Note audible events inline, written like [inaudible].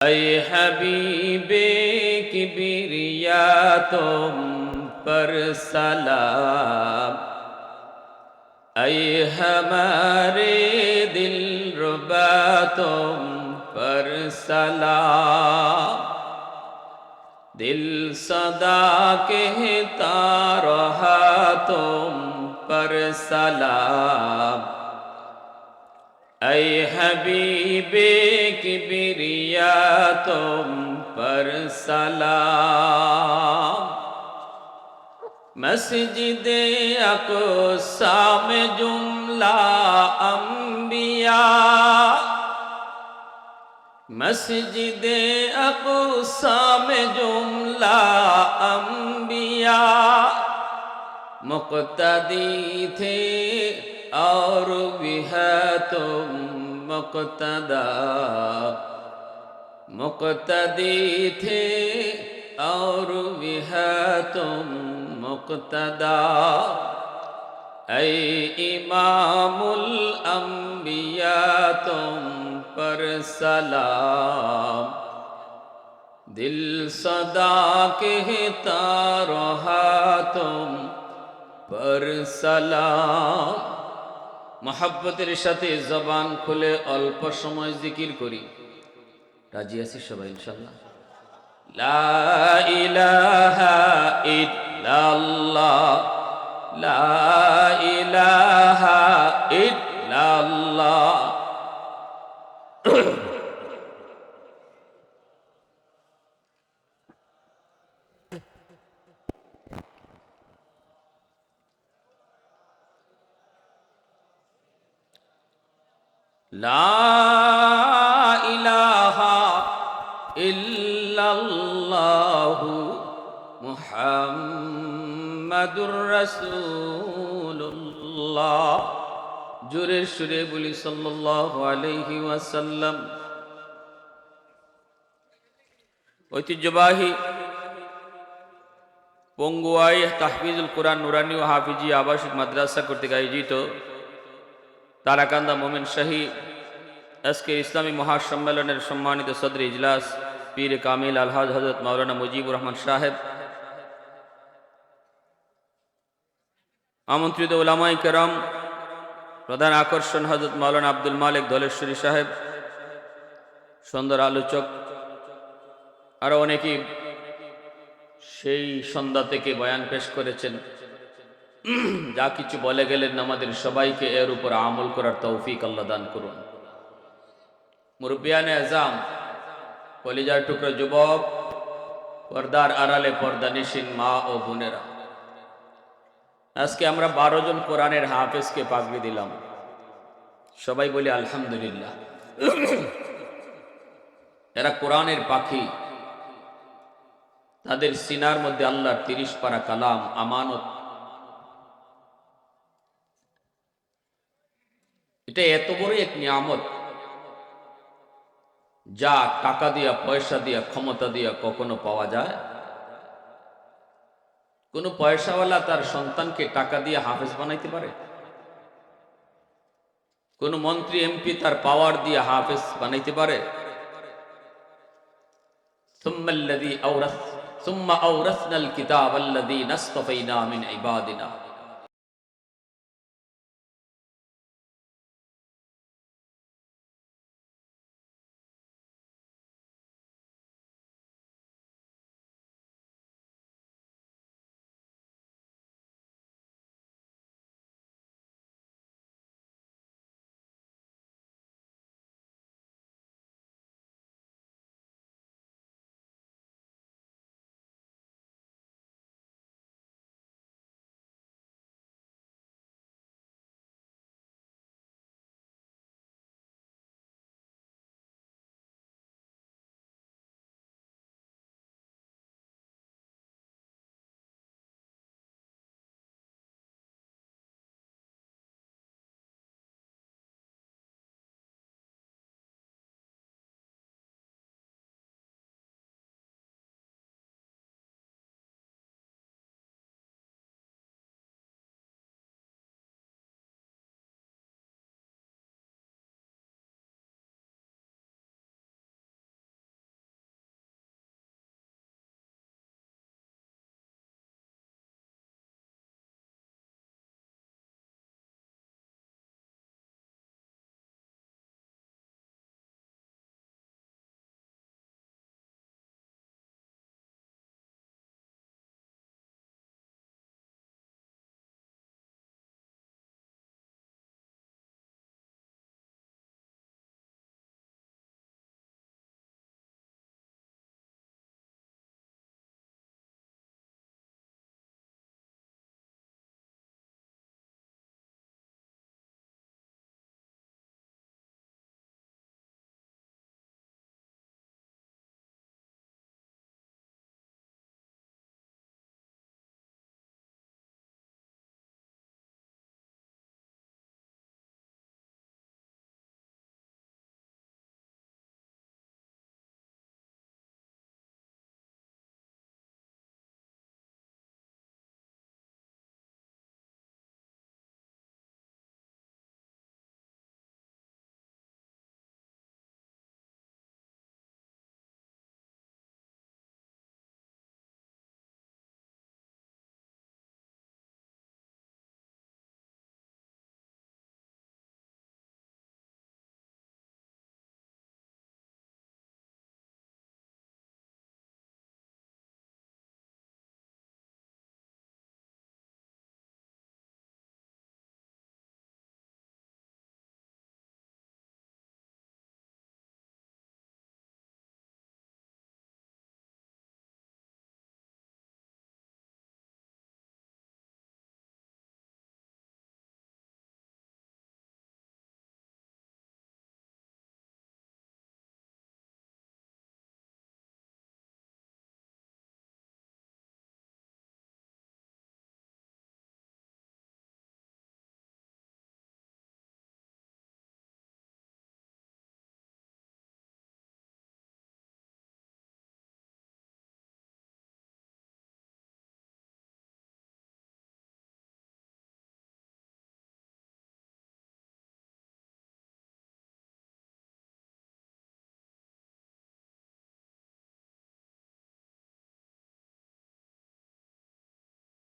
اے حبیب کبریا تم پر سلام اے ہمارے دل ربا تم پر سلام دل صدا کہتا رہا تم پر سلام ऐ हबीबे किबरिया तुम पर सलाम। मस्जिद अकोसा में जुमला अम्बिया मस्जिद अकोसा में जुमला अम्बिया मुक्तदी थे اور بها تم مقتدا مقتدی تھے اور بها تم مقتدا اے امام الانبیاء تم پر سلام دل صدا کہتا رہا تم پر سلام মহাব্বতের সাথে জবান খুলে অল্প সময় জিকির করি। রাজি আছি সবাই, ইনশাল্লাহ। লা ইলাহা ইল্লাল্লাহ। লা ইলাহা ইহু মুহাম্মাদুর রসুল্লাহ জোরে সুরে বলি সাল্লাহ আলহি ওয়াসাল্লাম। ঐতিহ্যবাহী পঙ্গুয়াই তাহফিজুল কোরআন নুরানি ও হাফিজি আবাসিক মাদ্রাসা কর্তৃক আয়োজিত তারাকান্দা মোমেন শাহী আজকের ইসলামী মহাসম্মেলনের সম্মানিত সদর ইজলাস, পীর কামিল আলহাজ হজরত মাওলানা মুজিবুর রহমান সাহেব। আমন্ত্রিত ওলামাই কেরাম, প্রধান আকর্ষণ হজরত মাওলানা আব্দুল মালিক ধলেশ্বরী সাহেব, সুন্দর আলোচক আরও অনেকেই সেই সন্ধ্যা থেকে বয়ান পেশ করেছেন। [clears throat] যা কিছু বলে গেলেন আমাদের সবাইকে এর উপর আমল করার তৌফিক আল্লাহ দান করুন। মুরব্বিয়ানে আজাম, কলিজার টুকরো যুবক, পর্দার আড়ালে পর্দা নিশিন মা ও বোনেরা। আজকে আমরা বারো জন কোরআনের হাফেজকে পাগড়ি দিলাম। সবাই বলি, আলহামদুলিল্লাহ। [clears throat] এরা কোরআনের পাখি। তাদের সিনার মধ্যে আল্লাহর তিরিশ পারা কালাম, আমানত এটা এত বড় এক নিয়ামত যা টাকা দিয়া পয়সা দিয়া ক্ষমতা দিয়া কখনো পাওয়া যায় কোন পয়সাওয়ালা তার সন্তানকে টাকা দিয়ে হাফেজ বানাইতে পারে কোন মন্ত্রী এমপি তার পাওয়ার দিয়ে হাফেজ বানাইতে পারে ثم الذي أورث ثم أورثنا الكتاب الذي نصطفينا من عبادنا